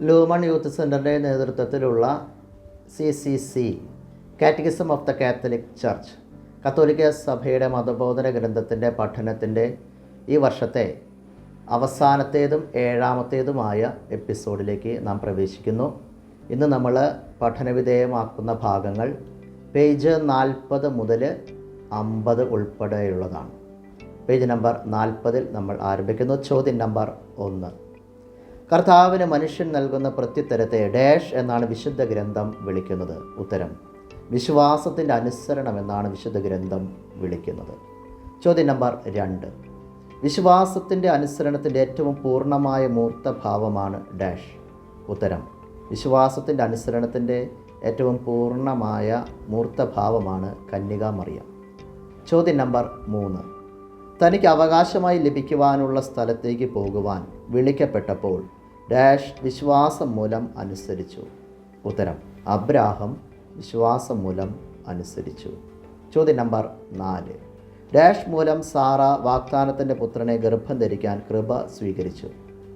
Lumen youth സെന്ററിന്റെ നേതൃത്വത്തിലുള്ള C C C catechism of the Catholic Church കത്തോലിക്ക സഭയുടെ മതബോധന ഗ്രന്ഥത്തിന്റെ പഠനത്തിന്റെ ഈ വർഷത്തെ അവസാനത്തേതും ഏഴാമത്തേതുമായ എപ്പിസോഡിലേക്ക് നാം പ്രവേശിക്കുന്നു. ഇന്ന് നമ്മൾ പഠനവിധേയമാക്കുന്ന ഭാഗങ്ങൾ പേജ് നാൽപ്പത് മുതൽ അമ്പത് ഉൾപ്പെടെയുള്ളതാണ്. പേജ് നമ്പർ നാൽപ്പതിൽ നമ്മൾ ആരംഭിക്കുന്നു. ചോദ്യം നമ്പർ ഒന്ന്. കർത്താവിന് മനുഷ്യൻ നൽകുന്ന പ്രത്യുത്തരത്തെ ഡാഷ് എന്നാണ് വിശുദ്ധ ഗ്രന്ഥം വിളിക്കുന്നത്. ഉത്തരം വിശ്വാസത്തിന്റെ അനുസരണം എന്നാണ് വിശുദ്ധ ഗ്രന്ഥം വിളിക്കുന്നത്. ചോദ്യം നമ്പർ രണ്ട് വിശ്വാസത്തിന്റെ അനുസരണത്തിന്റെ ഏറ്റവും പൂർണമായ മൂർത്തഭാവമാണ് ഡാഷ്. ഉത്തരം വിശ്വാസത്തിന്റെ അനുസരണത്തിന്റെ ഏറ്റവും പൂർണമായ മൂർത്തഭാവമാണ് കന്യകാമറിയം ചോദ്യം നമ്പർ മൂന്ന് തനിക്ക് അവകാശമായി ലഭിക്കുവാനുള്ള സ്ഥലത്തേക്ക് പോകുവാൻ വിളിക്കപ്പെട്ടപ്പോൾ ഡാഷ് വിശ്വാസം മൂലം അനുസരിച്ചു. ഉത്തരം അബ്രാഹം വിശ്വാസം മൂലം അനുസരിച്ചു. ചോദ്യം നമ്പർ നാല്. ഡാഷ് മൂലം സാറ വാഗ്ദാനത്തിന്റെ പുത്രനെ ഗർഭം ധരിക്കാൻ കൃപ സ്വീകരിച്ചു.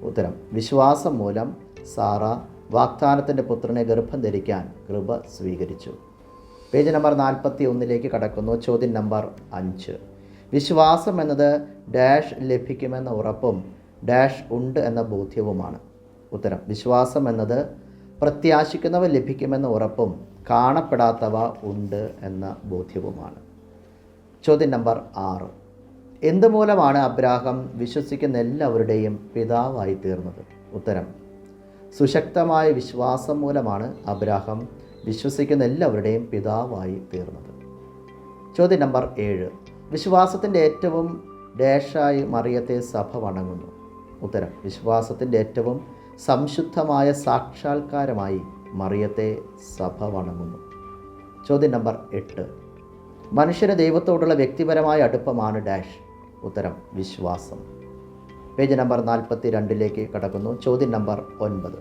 ഉത്തരം വിശ്വാസം മൂലം സാറ വാഗ്ദാനത്തിന്റെ പുത്രനെ ഗർഭം ധരിക്കാൻ കൃപ സ്വീകരിച്ചു. പേജ് നമ്പർ നാൽപ്പത്തി ഒന്നിലേക്ക് കടക്കുന്നു. ചോദ്യം നമ്പർ അഞ്ച്. വിശ്വാസം എന്നത് ഡാഷ് ലഭിക്കുമെന്ന ഉറപ്പും ഡാഷ് ഉണ്ട് എന്ന ബോധ്യവുമാണ്. ഉത്തരം. വിശ്വാസം എന്നത് പ്രത്യാശിക്കുന്നവ ലഭിക്കുമെന്ന ഉറപ്പും കാണപ്പെടാത്തവ ഉണ്ട് എന്ന ബോധ്യവുമാണ്. ചോദ്യം നമ്പർ ആറ്. എന്തുമൂലമാണ് അബ്രാഹം വിശ്വസിക്കുന്ന എല്ലാവരുടെയും പിതാവായി തീർന്നത്? ഉത്തരം സുശക്തമായ വിശ്വാസം മൂലമാണ് അബ്രാഹം വിശ്വസിക്കുന്ന എല്ലാവരുടെയും പിതാവായി തീർന്നത്. ചോദ്യം നമ്പർ ഏഴ്. വിശ്വാസത്തിന്റെ ഏറ്റവും ഡേഷായി മറിയത്തെ സഭ വണങ്ങുന്നു. ഉത്തരം വിശ്വാസത്തിന്റെ ഏറ്റവും സംശുദ്ധമായ സാക്ഷാത്കാരമായി മറിയത്തെ സഭ വണങ്ങുന്നു. ചോദ്യം നമ്പർ എട്ട്. മനുഷ്യന് ദൈവത്തോടുള്ള വ്യക്തിപരമായ അടുപ്പമാണ് ഡാഷ്. ഉത്തരം വിശ്വാസം. പേജ് നമ്പർ നാൽപ്പത്തി രണ്ടിലേക്ക് കടക്കുന്നു. ചോദ്യം നമ്പർ ഒൻപത്.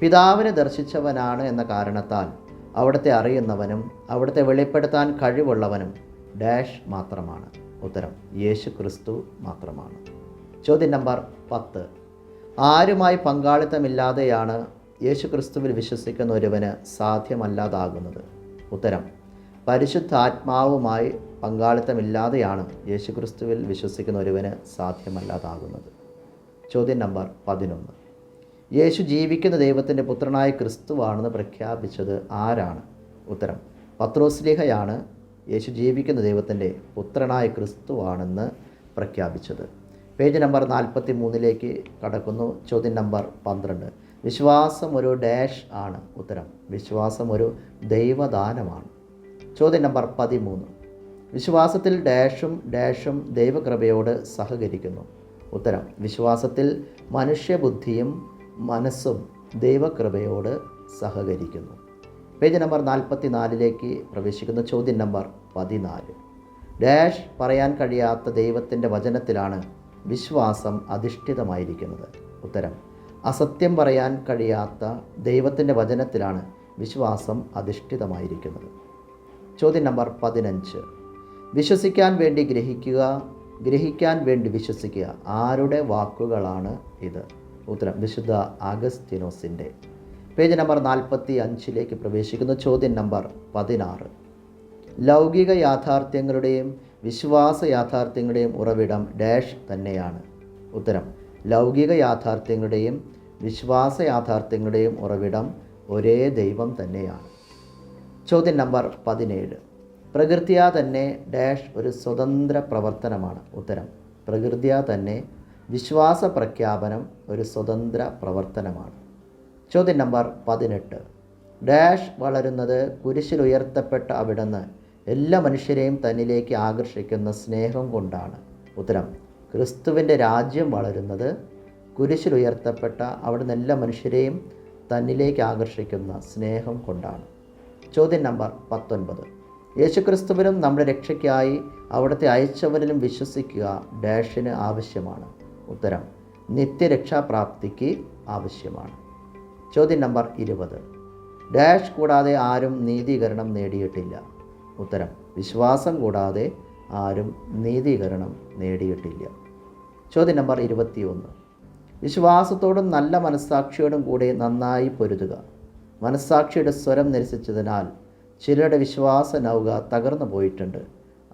പിതാവിനെ ദർശിച്ചവനാണ് എന്ന കാരണത്താൽ അവിടുത്തെ അറിയുന്നവനും അവിടുത്തെ വെളിപ്പെടുത്താൻ കഴിവുള്ളവനും ഡാഷ് മാത്രമാണ്. ഉത്തരം യേശു ക്രിസ്തു മാത്രമാണ്. ചോദ്യം നമ്പർ പത്ത്. ആരുമായി പങ്കാളിത്തമില്ലാതെയാണ് യേശുക്രിസ്തുവിൽ വിശ്വസിക്കുന്ന ഒരുവന് സാധ്യമല്ലാതാകുന്നത്. ഉത്തരം പരിശുദ്ധാത്മാവുമായി പങ്കാളിത്തമില്ലാതെയാണ് യേശുക്രിസ്തുവിൽ വിശ്വസിക്കുന്ന ഒരുവന് സാധ്യമല്ലാതാകുന്നത്. ചോദ്യം നമ്പർ പതിനൊന്ന്. യേശു ജീവിക്കുന്ന ദൈവത്തിന്റെ പുത്രനായ ക്രിസ്തുവാണെന്ന് പ്രഖ്യാപിച്ചത് ആരാണ്? ഉത്തരം പത്രോസ്ലിഹയാണ് യേശു ജീവിക്കുന്ന ദൈവത്തിന്റെ പുത്രനായ ക്രിസ്തുവാണെന്ന് പ്രഖ്യാപിച്ചത്. പേജ് നമ്പർ നാൽപ്പത്തി മൂന്നിലേക്ക് കടക്കുന്നു. ചോദ്യം നമ്പർ പന്ത്രണ്ട്. വിശ്വാസം ഒരു ഡാഷ് ആണ് ഉത്തരം. വിശ്വാസം ഒരു ദൈവദാനമാണ്. ചോദ്യം നമ്പർ പതിമൂന്ന്. വിശ്വാസത്തിൽ ഡാഷും ഡാഷും ദൈവകൃപയോട് സഹകരിക്കുന്നു. ഉത്തരം. വിശ്വാസത്തിൽ മനുഷ്യബുദ്ധിയും മനസ്സും ദൈവകൃപയോട് സഹകരിക്കുന്നു. പേജ് നമ്പർ നാൽപ്പത്തി നാലിലേക്ക് പ്രവേശിക്കുന്ന. ചോദ്യം നമ്പർ പതിനാല്. ഡാഷ് പറയാൻ കഴിയാത്ത ദൈവത്തിന്റെ വചനത്തിലാണ് വിശ്വാസം അധിഷ്ഠിതമായിരിക്കുന്നത്. ഉത്തരം അസത്യം പറയാൻ കഴിയാത്ത ദൈവത്തിന്റെ വചനത്തിലാണ് വിശ്വാസം അധിഷ്ഠിതമായിരിക്കുന്നത്. ചോദ്യം നമ്പർ പതിനഞ്ച്. വിശ്വസിക്കാൻ വേണ്ടി ഗ്രഹിക്കുക ഗ്രഹിക്കാൻ വേണ്ടി വിശ്വസിക്കുക ആരുടെ വാക്കുകളാണ് ഇത്? ഉത്തരം വിശുദ്ധ ആഗസ്തിനോസിന്റെ പേജ് നമ്പർ നാൽപ്പത്തി അഞ്ചിലേക്ക് പ്രവേശിക്കുന്ന ചോദ്യം നമ്പർ പതിനാറ്. ലൗകിക യാഥാർത്ഥ്യങ്ങളുടെയും വിശ്വാസ യാഥാർത്ഥ്യങ്ങളുടെയും ഉറവിടം ഡാഷ് തന്നെയാണ്. ഉത്തരം ലൗകിക യാഥാർത്ഥ്യങ്ങളുടെയും വിശ്വാസ യാഥാർത്ഥ്യങ്ങളുടെയും ഉറവിടം ഒരേ ദൈവം തന്നെയാണ്. ചോദ്യം നമ്പർ പതിനേഴ്. പ്രകൃതിയാ തന്നെ ഡാഷ് ഒരു സ്വതന്ത്ര പ്രവർത്തനമാണ്. ഉത്തരം പ്രകൃതിയാ തന്നെ വിശ്വാസ പ്രഖ്യാപനം ഒരു സ്വതന്ത്ര പ്രവർത്തനമാണ്. ചോദ്യം നമ്പർ പതിനെട്ട്. ഡാഷ് വളരുന്നത് കുരിശിൽ ഉയർത്തപ്പെട്ട അവിടുന്ന് എല്ലാ മനുഷ്യരെയും തന്നിലേക്ക് ആകർഷിക്കുന്ന സ്നേഹം കൊണ്ടാണ്. ഉത്തരം ക്രിസ്തുവിന്റെ രാജ്യം വളരുന്നത് കുരിശിലുയർത്തപ്പെട്ട അവിടുന്ന് എല്ലാ മനുഷ്യരെയും തന്നിലേക്ക് ആകർഷിക്കുന്ന സ്നേഹം കൊണ്ടാണ്. ചോദ്യം നമ്പർ പത്തൊൻപത്. യേശുക്രിസ്തുവിനും നമ്മുടെ രക്ഷയ്ക്കായി അവിടുത്തെ അയച്ചവരിലും വിശ്വസിക്കുക ഡാഷിന് ആവശ്യമാണ്. ഉത്തരം നിത്യരക്ഷാപ്രാപ്തിക്ക് ആവശ്യമാണ്. ചോദ്യം നമ്പർ ഇരുപത്. ഡാഷ് കൂടാതെ ആരും നീതീകരണം നേടിയിട്ടില്ല. ഉത്തരം. വിശ്വാസം കൂടാതെ ആരും നീതീകരണം നേടിയിട്ടില്ല. ചോദ്യം നമ്പർ ഇരുപത്തിയൊന്ന്. വിശ്വാസത്തോടും നല്ല മനസ്സാക്ഷിയോടും കൂടി നന്നായി പൊരുതുക. മനസ്സാക്ഷിയുടെ സ്വരം നിരസിച്ചതിനാൽ ചിലരുടെ വിശ്വാസ നൗക തകർന്നു പോയിട്ടുണ്ട്.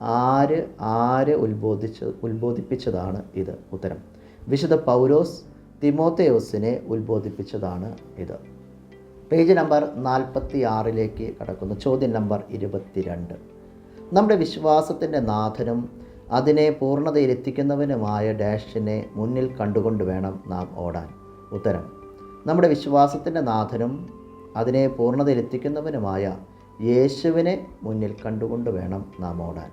ആര് ആര് ഉത്ബോധിച്ച് ഉത്ബോധിപ്പിച്ചതാണ് ഇത്? ഉത്തരം. വിശുദ്ധ പൗലോസ് തിമോത്തേയോസിനെ ഉത്ബോധിപ്പിച്ചതാണ് ഇത്. പേജ് നമ്പർ നാൽപ്പത്തി ആറിലേക്ക് കടക്കുന്നു. ചോദ്യം നമ്പർ ഇരുപത്തിരണ്ട്. നമ്മുടെ വിശ്വാസത്തിന്റെ നാഥനും അതിനെ പൂർണതയിലെത്തിക്കുന്നവനുമായ ഡാഷിനെ മുന്നിൽ കണ്ടുകൊണ്ട് വേണം നാം ഓടാൻ. ഉത്തരം നമ്മുടെ വിശ്വാസത്തിന്റെ നാഥനും അതിനെ പൂർണതയിലെത്തിക്കുന്നവനുമായ യേശുവിനെ മുന്നിൽ കണ്ടുകൊണ്ട് വേണം നാം ഓടാൻ.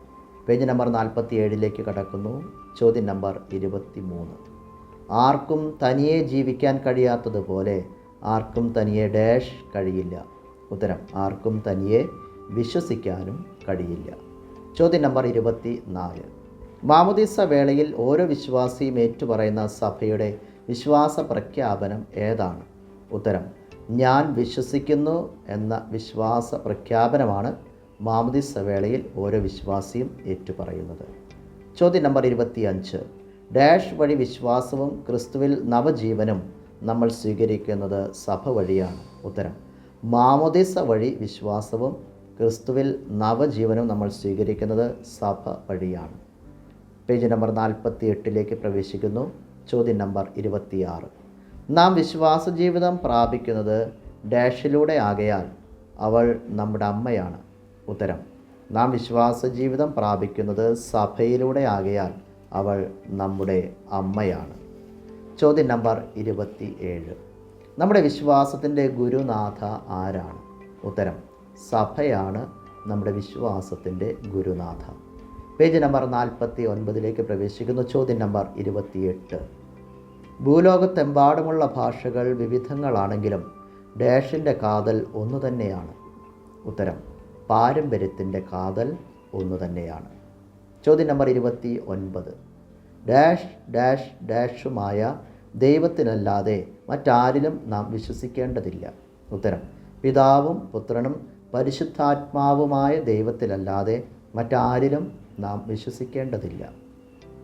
പേജ് നമ്പർ നാൽപ്പത്തി ഏഴിലേക്ക് കടക്കുന്നു. ചോദ്യം നമ്പർ ഇരുപത്തി മൂന്ന് ആർക്കും തനിയെ ജീവിക്കാൻ കഴിയാത്തതുപോലെ ആർക്കും തനിയെ ഡാഷ് കഴിയില്ല. ഉത്തരം ആർക്കും തനിയെ വിശ്വസിക്കാനും കഴിയില്ല. ചോദ്യം നമ്പർ ഇരുപത്തി നാല് മാമുദീസ വേളയിൽ ഓരോ വിശ്വാസിയും ഏറ്റുപറയുന്ന സഭയുടെ വിശ്വാസ പ്രഖ്യാപനം ഏതാണ്? ഉത്തരം ഞാൻ വിശ്വസിക്കുന്നു എന്ന വിശ്വാസ പ്രഖ്യാപനമാണ് മാമുദീസ വേളയിൽ ഓരോ വിശ്വാസിയും ഏറ്റുപറയുന്നത്. ചോദ്യം നമ്പർ ഇരുപത്തിയഞ്ച്. ഡാഷ് വഴി വിശ്വാസവും ക്രിസ്തുവിൽ നവജീവനും നമ്മൾ സ്വീകരിക്കുന്നത് സഭ വഴിയാണ്. ഉത്തരം. മാമോദിസ വഴി വിശ്വാസവും ക്രിസ്തുവിൽ നവജീവനും നമ്മൾ സ്വീകരിക്കുന്നത് സഭ വഴിയാണ്. പേജ് നമ്പർ നാൽപ്പത്തി എട്ടിലേക്ക് പ്രവേശിക്കുന്നു. ചോദ്യം നമ്പർ ഇരുപത്തിയാറ്. നാം വിശ്വാസ ജീവിതം പ്രാപിക്കുന്നത് ഡാഷിലൂടെ ആകയാൽ അവൾ നമ്മുടെ അമ്മയാണ്. ഉത്തരം. നാം വിശ്വാസ ജീവിതം പ്രാപിക്കുന്നത് സഭയിലൂടെ ആകയാൽ അവൾ നമ്മുടെ അമ്മയാണ്. ചോദ്യം നമ്പർ ഇരുപത്തി ഏഴ് നമ്മുടെ വിശ്വാസത്തിന്റെ ഗുരുനാഥ ആരാണ്? ഉത്തരം സഭയാണ് നമ്മുടെ വിശ്വാസത്തിന്റെ ഗുരുനാഥ. പേജ് നമ്പർ നാൽപ്പത്തി ഒൻപതിലേക്ക് പ്രവേശിക്കുന്നു. ചോദ്യം നമ്പർ ഇരുപത്തിയെട്ട്. ഭൂലോകത്തെമ്പാടുമുള്ള ഭാഷകൾ വിവിധങ്ങളാണെങ്കിലും ഡാഷിന്റെ കാതൽ ഒന്നു തന്നെയാണ്. ഉത്തരം പാരമ്പര്യത്തിന്റെ കാതൽ ഒന്നു തന്നെയാണ്. ചോദ്യം നമ്പർ ഇരുപത്തി ഒൻപത് ഡാഷ് ഡാഷ് ഡാഷുമായ ദൈവത്തിനല്ലാതെ മറ്റാരിലും നാം വിശ്വസിക്കേണ്ടതില്ല. ഉത്തരം പിതാവും പുത്രനും പരിശുദ്ധാത്മാവുമായ ദൈവത്തിലല്ലാതെ മറ്റാരിലും നാം വിശ്വസിക്കേണ്ടതില്ല.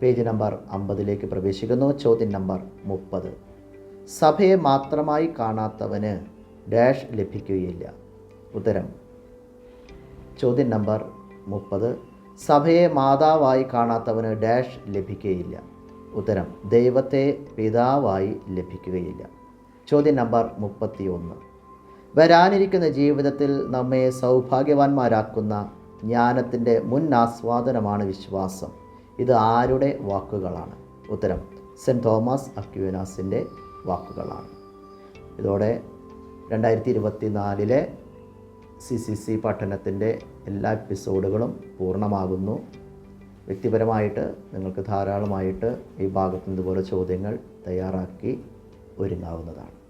പേജ് നമ്പർ അമ്പതിലേക്ക് പ്രവേശിക്കുന്നു. ചോദ്യം നമ്പർ മുപ്പത്. സഭയെ മാത്രമായി കാണാത്തവന് ഡാഷ് ലഭിക്കുകയില്ല. ഉത്തരം ചോദ്യം നമ്പർ മുപ്പത്. സഭയെ മാതാവായി കാണാത്തവന് ഡാഷ് ലഭിക്കുകയില്ല. ഉത്തരം ദൈവത്തെ പിതാവായി ലഭിക്കുകയില്ല. ചോദ്യം നമ്പർ മുപ്പത്തി ഒന്ന് വരാനിരിക്കുന്ന ജീവിതത്തിൽ നമ്മെ സൗഭാഗ്യവാന്മാരാക്കുന്ന ജ്ഞാനത്തിന്റെ മുൻ ആസ്വാദനമാണ് വിശ്വാസം. ഇത് ആരുടെ വാക്കുകളാണ്? ഉത്തരം സെന്റ് തോമസ് അക്യുനാസിന്റെ വാക്കുകളാണ്. ഇതോടെ രണ്ടായിരത്തി ഇരുപത്തി നാലിലെ സി സി സി പഠനത്തിന്റെ എല്ലാ എപ്പിസോഡുകളും പൂർണമാകുന്നു. വ്യക്തിപരമായിട്ട് നിങ്ങൾക്ക് ധാരാളമായിട്ട് ഈ ഭാഗത്ത് ഇതുപോലെ ചോദ്യങ്ങൾ തയ്യാറാക്കി ഒരുങ്ങാവുന്നതാണ്.